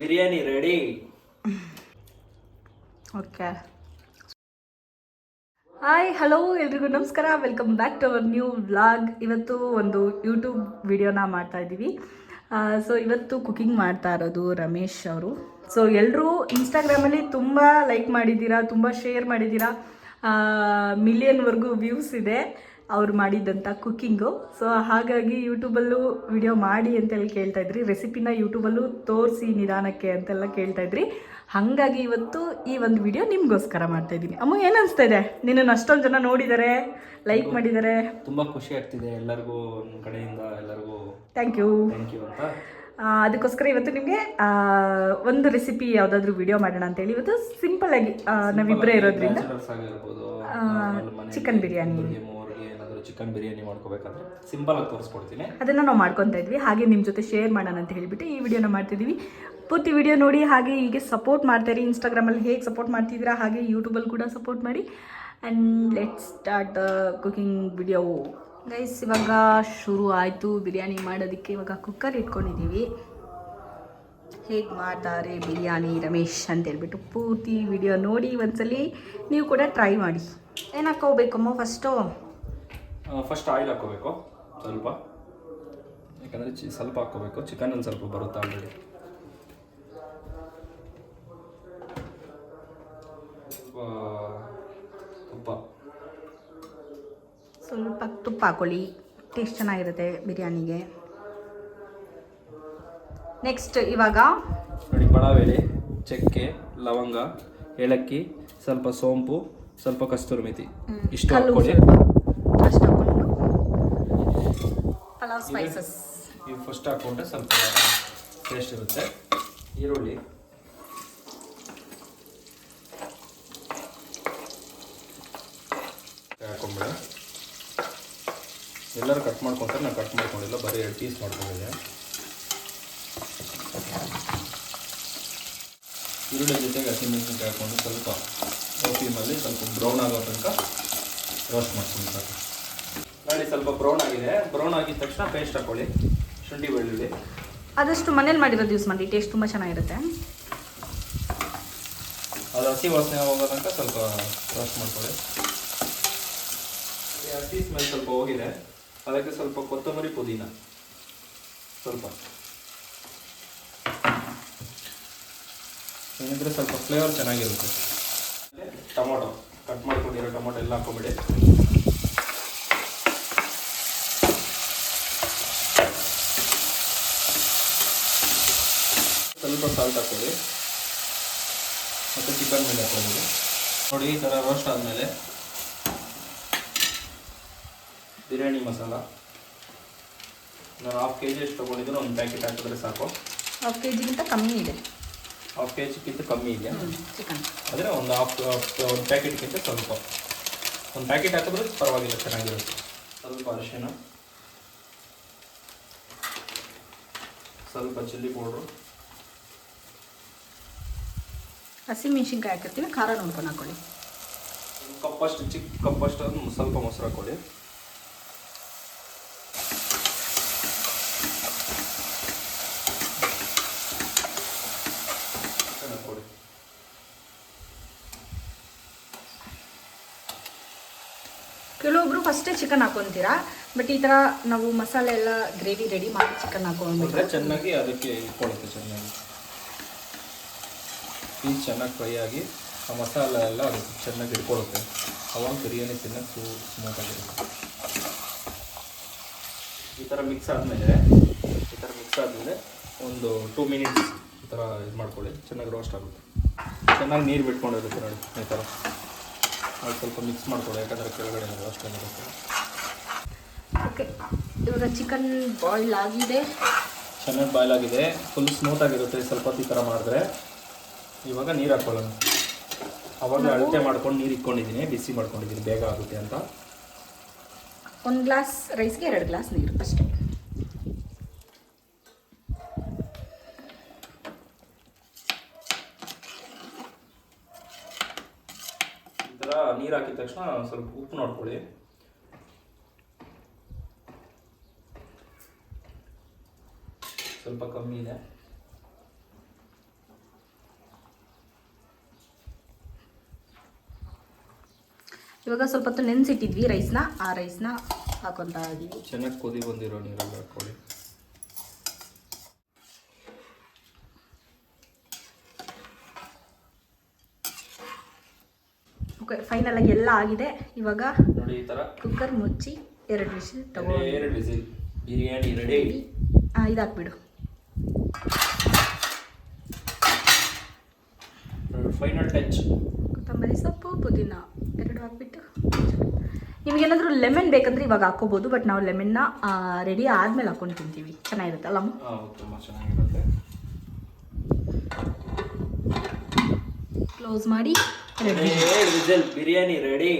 Biryani ready okay hi hello ಎಲ್ರಿಗೂ ನಮಸ್ಕಾರ. Welcome back to our new vlog ಇವತ್ತು ಒಂದು ಯೂಟ್ಯೂಬ್ ವಿಡಿಯೋನ ಮಾಡ್ತಾ ಇದ್ದೀವಿ. ಸೊ ಇವತ್ತು ಕುಕಿಂಗ್ ಮಾಡ್ತಾ ಇರೋದು ರಮೇಶ್ ಅವರು. ಸೊ ಎಲ್ಲರೂ ಇನ್ಸ್ಟಾಗ್ರಾಮಲ್ಲಿ ತುಂಬ ಲೈಕ್ ಮಾಡಿದ್ದೀರಾ ತುಂಬ ಶೇರ್ ಮಾಡಿದ್ದೀರಾ. ಮಿಲಿಯನ್ವರೆಗೂ ವ್ಯೂಸ್ ಇದೆ. ಅವ್ರು ಮಾಡಿದ್ದಂಥ ಕುಕ್ಕಿಂಗು ಸೊ ಹಾಗಾಗಿ ಯೂಟ್ಯೂಬಲ್ಲೂ ವಿಡಿಯೋ ಮಾಡಿ ಅಂತೆಲ್ಲ ಕೇಳ್ತಾ ಇದ್ರಿ. ರೆಸಿಪಿನ ಯೂಟ್ಯೂಬಲ್ಲೂ ತೋರಿಸಿ ನಿಧಾನಕ್ಕೆ ಅಂತೆಲ್ಲ ಕೇಳ್ತಾ ಇದ್ರಿ. ಹಾಗಾಗಿ ಇವತ್ತು ಈ ಒಂದು ವಿಡಿಯೋ ನಿಮಗೋಸ್ಕರ ಮಾಡ್ತಾ ಇದ್ದೀನಿ. ಅಮ್ಮ ಏನು ಅನಿಸ್ತಾ ಇದೆ? ನಿನ್ನನ್ನು ಅಷ್ಟೊಂದು ಜನ ನೋಡಿದ್ದಾರೆ ಲೈಕ್ ಮಾಡಿದ್ದಾರೆ ತುಂಬ ಖುಷಿ ಆಗ್ತಿದೆ. ಎಲ್ಲರಿಗೂ ಕಡೆಯಿಂದ ಎಲ್ಲರಿಗೂ ಥ್ಯಾಂಕ್ ಯು ಥ್ಯಾಂಕ್ ಯು ಅಂತ. ಅದಕ್ಕೋಸ್ಕರ ಇವತ್ತು ನಿಮಗೆ ಒಂದು ರೆಸಿಪಿ ಯಾವುದಾದ್ರೂ ವಿಡಿಯೋ ಮಾಡೋಣ ಅಂತೇಳಿ ಇವತ್ತು ಸಿಂಪಲ್ ಆಗಿ ನಾವಿಬ್ಬರೇ ಇರೋದ್ರಿಂದ. ಚಿಕನ್ ಬಿರಿಯಾನಿ ಚಿಕನ್ ಬಿರಿಯಾನಿ ಮಾಡ್ಕೋಬೇಕಾದ್ರೆ ಸಿಂಪಲ್ ಆಗಿ ತೋರಿಸ್ಕೊಡ್ತೀನಿ. ಅದನ್ನು ನಾವು ಮಾಡ್ಕೊತಾ ಇದ್ವಿ. ಹಾಗೆ ನಿಮ್ಮ ಜೊತೆ ಶೇರ್ ಮಾಡೋಣ ಅಂತ ಹೇಳಿಬಿಟ್ಟು ಈ ವಿಡಿಯೋನ ಮಾಡ್ತಿದೀವಿ. ಪೂರ್ತಿ ವಿಡಿಯೋ ನೋಡಿ, ಹಾಗೆ ಹೀಗೆ ಸಪೋರ್ಟ್ ಮಾಡ್ತಾರೆ ಇನ್ಸ್ಟಾಗ್ರಾಮಲ್ಲಿ ಹೇಗೆ ಸಪೋರ್ಟ್ ಮಾಡ್ತಿದ್ದೀರಾ, ಹಾಗೆ ಯೂಟ್ಯೂಬಲ್ಲಿ ಕೂಡ ಸಪೋರ್ಟ್ ಮಾಡಿ. And let start cooking video guys ಇವಾಗ ಶುರು ಆಯಿತು ಬಿರಿಯಾನಿ ಮಾಡೋದಕ್ಕೆ. ಇವಾಗ ಕುಕ್ಕರ್ ಇಟ್ಕೊಂಡಿದ್ದೀವಿ ಹೇಗೆ ಮಾಡ್ತಾರೆ ಬಿರಿಯಾನಿ ರಮೇಶ್ ಅಂತ ಹೇಳ್ಬಿಟ್ಟು ಪೂರ್ತಿ ವಿಡಿಯೋ ನೋಡಿ ಒಂದ್ಸಲಿ. ನೀವು ಕೂಡ ಟ್ರೈ ಮಾಡಿ. ಏನು ಹಾಕೋಬೇಕಮ್ಮ ಫಸ್ಟು ಫಸ್ಟ್ ಆಯಿಲ್ ಹಾಕೋಬೇಕು ಸ್ವಲ್ಪ. ಯಾಕಂದರೆ ಚಿ ಸ್ವಲ್ಪ ಹಾಕೋಬೇಕು ಒಂದು ಸ್ವಲ್ಪ ಬರುತ್ತೆ ಆಲ್ರೆಡಿ ತುಪ್ಪ. ಸ್ವಲ್ಪ ತುಪ್ಪ ಹಾಕೊಳ್ಳಿ. ಟೇಸ್ಟ್ ಚೆನ್ನಾಗಿರುತ್ತೆ ಬಿರಿಯಾನಿಗೆ. ನೆಕ್ಸ್ಟ್ ಇವಾಗ ನೋಡಿ ಪಳಾವೆಲೆ ಚಕ್ಕೆ ಲವಂಗ ಏಲಕ್ಕಿ ಸ್ವಲ್ಪ ಸೋಂಪು ಸ್ವಲ್ಪ ಕಸ್ತೂರಿ ಮೆಥಿ. ಇಷ್ಟು ಹಾಕೊಳ್ಳಿ ಹಾಕ್ಕೊಳ್ಳಿ ಸ್ವಲ್ಪ ಅಷ್ಟು ಹಾಕೊಂಡು ಪಲಾವ್ ಸ್ಪೈಸಸ್ ಫಸ್ಟ್ ಹಾಕ್ಕೊಂಡ್ರೆ ಸ್ವಲ್ಪ ಟೇಸ್ಟ್ ಇರುತ್ತೆ. ಈರುಳ್ಳಿ. ಹಾಕೊಂಬಿಡ ಎಲ್ಲರೂ ಕಟ್ ಮಾಡ್ಕೊತಾರೆ ನಾನು ಕಟ್ ಮಾಡ್ಕೊಂಡಿಲ್ಲ ಬರೀ ಎರಡು ಪೀಸ್ ಮಾಡ್ಕೊಂಡಿದ್ದೆ. ಈರುಳ್ಳಿ ಜೊತೆಗೆ ಹಸಿಮೆಣಸಿನ್ಕಾಯಿ ಹಾಕೊಂಡು ಸ್ವಲ್ಪ ಓಪಿಮಲ್ಲಿ ಸ್ವಲ್ಪ ಬ್ರೌನ್ ಆಗೋ ತನಕ ರೋಸ್ಟ್ ಮಾಡ್ಕೊಂಡು ಸಾಕು ನೋಡಿ ಸ್ವಲ್ಪ ಬ್ರೌನ್ ಆಗಿದೆ. ಬ್ರೌನ್ ಆಗಿದ ತಕ್ಷಣ ಪೇಸ್ಟ್ ಹಾಕೊಳ್ಳಿ. ಶುಂಠಿ ಬೆಳ್ಳುಳ್ಳಿ. ಆದಷ್ಟು ಮನೇಲಿ ಮಾಡಿರೋದು ಯೂಸ್ ಮಾಡಿ ಟೇಸ್ಟ್ ತುಂಬ ಚೆನ್ನಾಗಿರುತ್ತೆ. ಅದು ಹಸಿ ವಾಸನೆ ಹೋಗೋ ತನಕ ಸ್ವಲ್ಪ ರೋಸ್ಟ್ ಮಾಡ್ಕೊಳ್ಳಿ. ಹಸಿ ಸ್ಮೆಲ್ ಸ್ವಲ್ಪ ಹೋಗಿದೆ. ಅದಕ್ಕೆ ಸ್ವಲ್ಪ ಕೊತ್ತಂಬರಿ ಪುದೀನ. ಸ್ವಲ್ಪ. ಏನಿದ್ರೆ ಸ್ವಲ್ಪ ಫ್ಲೇವರ್ ಚೆನ್ನಾಗಿರುತ್ತೆ. ಟೊಮೊಟೊ. ಕಟ್ ಮಾಡ್ಕೊಂಡಿರೋ ಟೊಮೊಟೊ ಎಲ್ಲ ಹಾಕೊಂಬಿಡಿ ಸ್ವಲ್ಪ ಸಾಲ್ಟ್ ಹಾಕೊಳ್ಳಿ ಮತ್ತು ಚಿಕನ್ ಮೇಲೆ ಹಾಕೊಳ್ಳಿ ನೋಡಿ ಈ ಥರ ರೋಸ್ಟ್ ಆದಮೇಲೆ ಬಿರಿಯಾನಿ ಮಸಾಲ. ನಾನು ಹಾಫ್ ಕೆ ಜಿ ಎಷ್ಟು ತೊಗೊಂಡಿದ್ರು ಒಂದು ಪ್ಯಾಕೆಟ್ ಹಾಕಿದ್ರೆ ಸಾಕು. ಹಾಫ್ ಕೆ ಜಿಗಿಂತ ಕಮ್ಮಿ ಇದೆ. ಹಾಫ್ ಕೆ ಜಿಗಿಂತ ಕಮ್ಮಿ ಇದೆ. ಚಿಕನ್ ಆದರೆ ಒಂದು ಹಾಫ್ ಒಂದು ಪ್ಯಾಕೆಟ್ಗಿಂತ ಸ್ವಲ್ಪ. ಒಂದು ಪ್ಯಾಕೆಟ್ ಹಾಕಿದ್ರೆ ಪರವಾಗಿಲ್ಲ ಚೆನ್ನಾಗಿರುತ್ತೆ. ಸ್ವಲ್ಪ ಅರಿಶಿನ. ಸ್ವಲ್ಪ ಚಿಲ್ಲಿ ಪೌಡ್ರು ಹಸಿಮೆಣ್ಸಿನ್ಕಾಯಿ ಹಾಕಿರ್ತೀವಿ ಖಾರ ನೋಡ್ಕೊಂಡು ಹಾಕೊಳ್ಳಿ. ಕಪ್ಪಷ್ಟು ಚಿಕ್ಕ ಕಪ್ಪಷ್ಟು ಸ್ವಲ್ಪ ಮೊಸರು ಹಾಕೊಳ್ಳಿ. ಕೆಲವೊಬ್ರು ಫಸ್ಟೇ ಚಿಕನ್ ಹಾಕೊಂತೀರಾ ಬಟ್ ಈ ಥರ ನಾವು ಮಸಾಲೆ ಎಲ್ಲ ಗ್ರೇವಿ ರೆಡಿ ಮಾಡಿ ಚಿಕನ್ ಹಾಕೊಂಡ್ಬಿಟ್ಟು ಹಾಕೊಂಡ್ಬಿಟ್ರೆ ಚೆನ್ನಾಗಿ ಅದಕ್ಕೆ ಇಟ್ಕೊಳ್ಳುತ್ತೆ ಚೆನ್ನಾಗಿ. ಪೀಸ್ ಚೆನ್ನಾಗಿ ಫ್ರೈ ಆಗಿ ಆ ಮಸಾಲ ಎಲ್ಲ ಅದು ಚೆನ್ನಾಗಿ ಇಟ್ಕೊಳ್ಳುತ್ತೆ ಅವಾಗ ಬಿರಿಯಾನಿ ತಿನ್ನೋಕೆ ಸೂ ಸ್ಮೂತಾಗಿರುತ್ತೆ ಈ ಥರ ಮಿಕ್ಸ್ ಆದಮೇಲೆ ಈ ಥರ ಮಿಕ್ಸ್ ಆದಮೇಲೆ ಒಂದು ಟೂ ಮಿನಿಟ್ಸ್ ಈ ಥರ ಇದು ಮಾಡ್ಕೊಳ್ಳಿ. ಚೆನ್ನಾಗಿ ರೋಸ್ಟ್ ಆಗುತ್ತೆ. ಚೆನ್ನಾಗಿ ನೀರು ಬಿಟ್ಕೊಂಡಿರುತ್ತೆ ನೋಡಿ ಈ ಥರ ಅದು ಸ್ವಲ್ಪ ಮಿಕ್ಸ್ ಮಾಡ್ಕೊಳ್ಳಿ ಯಾಕಂದರೆ ಕೆಳಗಡೆ ರೋಸ್ಟ್ ಆಗಿರುತ್ತೆ. ಓಕೆ ಇವಾಗ ಚಿಕನ್ ಬಾಯ್ಲ್ ಆಗಿದೆ. ಚೆನ್ನಾಗಿ ಬಾಯ್ಲ್ ಆಗಿದೆ. ಫುಲ್ ಸ್ಮೂತ್ ಆಗಿರುತ್ತೆ. ಸ್ವಲ್ಪ ಹೊತ್ತು ಈ ಥರ ಮಾಡಿದ್ರೆ. ಇವಾಗ ನೀರು ಹಾಕೊಳ್ಳೋಣ. ಅವಾಗ ಅಳತೆ ಮಾಡ್ಕೊಂಡು ನೀರು ಇಟ್ಕೊಂಡಿದ್ದೀನಿ ಬಿಸಿ ಮಾಡ್ಕೊಂಡಿದ್ದೀನಿ ಬೇಗ ಆಗುತ್ತೆ ಅಂತ. ಒಂದು ಗ್ಲಾಸ್ ರೈಸ್ಗೆ ಎರಡು ಗ್ಲಾಸ್ ನೀರು ಅಷ್ಟೇ. ಈ ಥರ ನೀರು ಹಾಕಿದ ತಕ್ಷಣ ಸ್ವಲ್ಪ ಉಪ್ಪು ನೋಡ್ಕೊಳ್ಳಿ. ಸ್ವಲ್ಪ ಕಮ್ಮಿ ಇದೆ. ಇವಾಗ ಸ್ವಲ್ಪ ಹೊತ್ತು ನೆನೆಸಿಟ್ಟಿದ್ವಿ ರೈಸ್ನ. ಆ ರೈಸ್ನ ಹಾಕೊತಾ ಇದ್ದೀವಿ. ಚೆನ್ನಾಗಿ ಕುದಿ ಬಂದಿರೋ ನೀರಲ್ಲಿ ಹಾಕೊಳ್ಳಿ. ಓಕೆ ಫೈನಲ್ ಆಗಿ ಎಲ್ಲ ಆಗಿದೆ. ಇವಾಗ ನೋಡಿ ಈ ತರ. ಕುಕ್ಕರ್ ಮುಚ್ಚಿ ಎರಡು ವಿಷಯ ತಗೋ ಎರಡು ವಿಸಿಲ್ ಬಿರಿಯಾನಿ ರೆಡಿ ಹಾಂ ಇದು ಹಾಕ್ಬಿಡು ಫೈನಲ್ ಟಚ್ ಕೊತ್ತಂಬರಿ ಸೊಪ್ಪು ಪುದೀನ. ಹಾಕ್ಬಿಟ್ಟು ನಿಮಗೇನಾದರೂ ಲೆಮನ್ ಬೇಕಂದ್ರೆ ಇವಾಗ ಹಾಕೋಬೋದು ಬಟ್ ನಾವು ಲೆಮನ್ನ ರೆಡಿ ಆದಮೇಲೆ ಹಾಕೊಂಡು ತಿಂತೀವಿ. ಚೆನ್ನಾಗಿರುತ್ತಲ್ಲ ಅಮ್ಮ? ಹಾಂ ತುಂಬ ಚೆನ್ನಾಗಿರುತ್ತೆ. ಕ್ಲೋಸ್ ಮಾಡಿ ವಿಸಿಲ್ ಬಿರಿಯಾನಿ ರೆಡಿ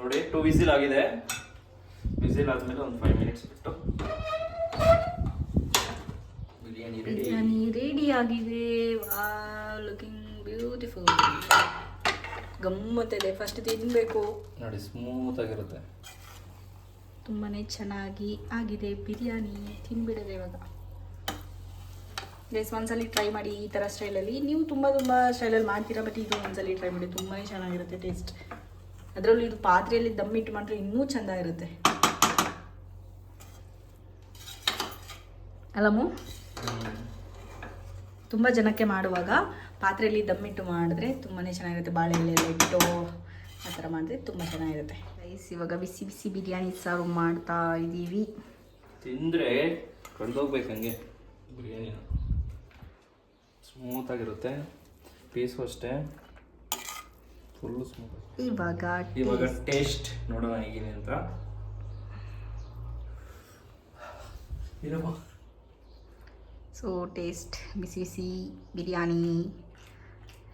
ನೋಡಿ ಟೂ ವಿಸಿಲ್ ಆಗಿದೆ. ವಿಸಿಲ್ ಆದ್ಮೇಲೆ ಒಂದು ಫೈವ್ ಮಿನಿಟ್ಸ್ ಬಿಟ್ಟು ಬಿರಿಯಾನಿ ರೆಡಿ ಬಿರಿಯಾನಿ ರೆಡಿ ಆಗಿದೆ. ಲುಕಿಂಗ್ ಬ್ಯೂಟಿಫುಲ್ ಗಮ್ಮತ್ತಿದೆ ಫಸ್ಟ್ ತಿನ್ನಬೇಕು ನೋಡಿ ಸ್ಮೂತ್ ಆಗಿರುತ್ತೆ. ತುಂಬಾ ಚೆನ್ನಾಗಿ ಆಗಿದೆ ಬಿರಿಯಾನಿ. ತಿನ್ಬಿಡದೆ ಇವಾಗ. ಗೈಸ್ ಒಂದ್ಸಲಿ ಟ್ರೈ ಮಾಡಿ ಈ ಥರ ಸ್ಟೈಲಲ್ಲಿ ನೀವು ತುಂಬ ತುಂಬ ಸ್ಟೈಲಲ್ಲಿ ಮಾಡ್ತೀರಾ ಬಟ್ ಇದು ಒಂದ್ಸಲಿ ಟ್ರೈ ಮಾಡಿ. ತುಂಬಾ ಚೆನ್ನಾಗಿರುತ್ತೆ ಟೇಸ್ಟ್ ಅದರಲ್ಲೂ ಇದು ಪಾತ್ರೆಯಲ್ಲಿ ದಮ್ ಇಟ್ಟು ಮಾಡಿದ್ರೆ ಇನ್ನೂ ಚೆಂದ ಇರುತ್ತೆ. ಅಲಮು ತುಂಬ ಜನಕ್ಕೆ ಮಾಡುವಾಗ ಪಾತ್ರೆಯಲ್ಲಿ ದಮ್ಮಿಟ್ಟು ಮಾಡಿದ್ರೆ ತುಂಬಾ ಚೆನ್ನಾಗಿರುತ್ತೆ. ಬಾಳೆ ಎಲೆ ಎಲ್ಲ ಇಟ್ಟು ಆ ಥರ ಮಾಡಿದ್ರೆ ತುಂಬ ಚೆನ್ನಾಗಿರುತ್ತೆ. ರೈಸ್ ಇವಾಗ ಬಿಸಿ ಬಿಸಿ ಬಿರಿಯಾನಿ ಸಾರು ಮಾಡ್ತಾ ಇದ್ದೀವಿ. ತಿಂದರೆ ಕಂಡೋಗ್ಬೇಕು ಹಂಗೆ. ಬಿರಿಯಾನಿ ಸ್ಮೂತ್ ಆಗಿರುತ್ತೆ. ಪೀಸು ಅಷ್ಟೇ. ಫುಲ್ಲು ಸ್ಮೂತ್ ಇವಾಗ ಇವಾಗ ಟೇಸ್ಟ್ ನೋಡೋಣ ಹೇಗಿದೆ ಅಂತ. ಇರಮ್ಮ ಸೊ ಟೇಸ್ಟ್ ಬಿಸಿ ಬಿಸಿ ಬಿರಿಯಾನಿ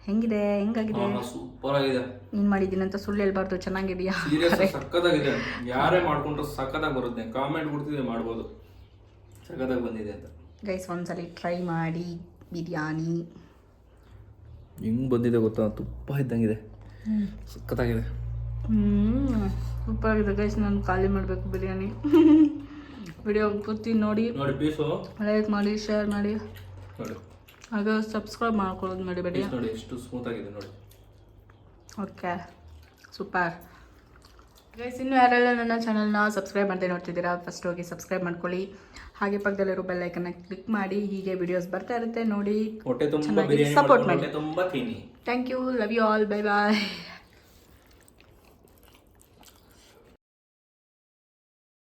ಹೆಂಗಿದೆ? ಹೆಂಗಾಗಿದೆ? ಸೂಪರ್ ಆಗಿದೆ ನೀನು ಅಂತ ಸುಳ್ಳು ಹೇಳ್ಬಾರ್ದು. ಚೆನ್ನಾಗಿದೆಯಾ? ಸಕ್ಕತ್ತಾಗಿದೆ ಯಾರೇ ಮಾಡ್ಕೊಂಡ್ರೆ ಸಕ್ಕತ್ತಾಗಿ ಬರುತ್ತೆ. ಕಾಮೆಂಟ್ ಕೊಡ್ತಿದ್ರೆ ಮಾಡ್ಬೋದು. ಸಕ್ಕತ್ತಾಗಿ ಬಂದಿದೆ ಅಂತ. ಗೈಸ್ ಒಂದ್ಸಲಿ ಟ್ರೈ ಮಾಡಿ. ಬಿರಿಯಾನಿ. ಹೆಂಗ್ ಬಂದಿದೆ ಗೊತ್ತಾ? ತುಪ್ಪ ಇದ್ದಂಗಿದೆ. ಸಕ್ಕತ್ತಾಗಿದೆ ಹ್ಞೂ ಸೂಪರ್ ಆಗಿದೆ. ಗೈಸ್ ನಾನು ಖಾಲಿ ಮಾಡಬೇಕು ಬಿರಿಯಾನಿ. ವಿಡಿಯೋ ಪೂರ್ತಿ ನೋಡಿ. ನೋಡಿ ಪೀಸು ಲೈಕ್ ಮಾಡಿ ಶೇರ್ ಮಾಡಿ. ನೋಡಿ. ಹಾಗೆ ಸಬ್ಸ್ಕ್ರೈಬ್ ಮಾಡ್ಕೊಳ್ಳೋದು ನೋಡಿ ಪೀಸ್ ನೋಡಿ ಎಷ್ಟು ಸ್ಮೂತ್ ಆಗಿದೆ ನೋಡಿ. ಓಕೆ ಸೂಪರ್ ಗೈಸ್ ಇನ್ನು ಯಾರೆಲ್ಲ ನನ್ನ ಚಾನಲ್ನ ಸಬ್ಸ್ಕ್ರೈಬ್ ಮಾಡದೆ ನೋಡ್ತಿದ್ದೀರಾ ಫಸ್ಟ್ ಹೋಗಿ ಸಬ್ಸ್ಕ್ರೈಬ್ ಮಾಡ್ಕೊಳ್ಳಿ. ಹಾಗೆ ಪಕ್ಕದಲ್ಲಿರೋ ಬೆಲ್ ಐಕನ್ನ ಕ್ಲಿಕ್ ಮಾಡಿ ಹೀಗೆ ವಿಡಿಯೋಸ್ ಬರ್ತಾ ಇರುತ್ತೆ ನೋಡಿ. ಸಪೋರ್ಟ್ ಚೆನ್ನಾಗಿ ಬಿರಿಯಾನಿ ಮಾಡಿ. Thank you love you all bye bye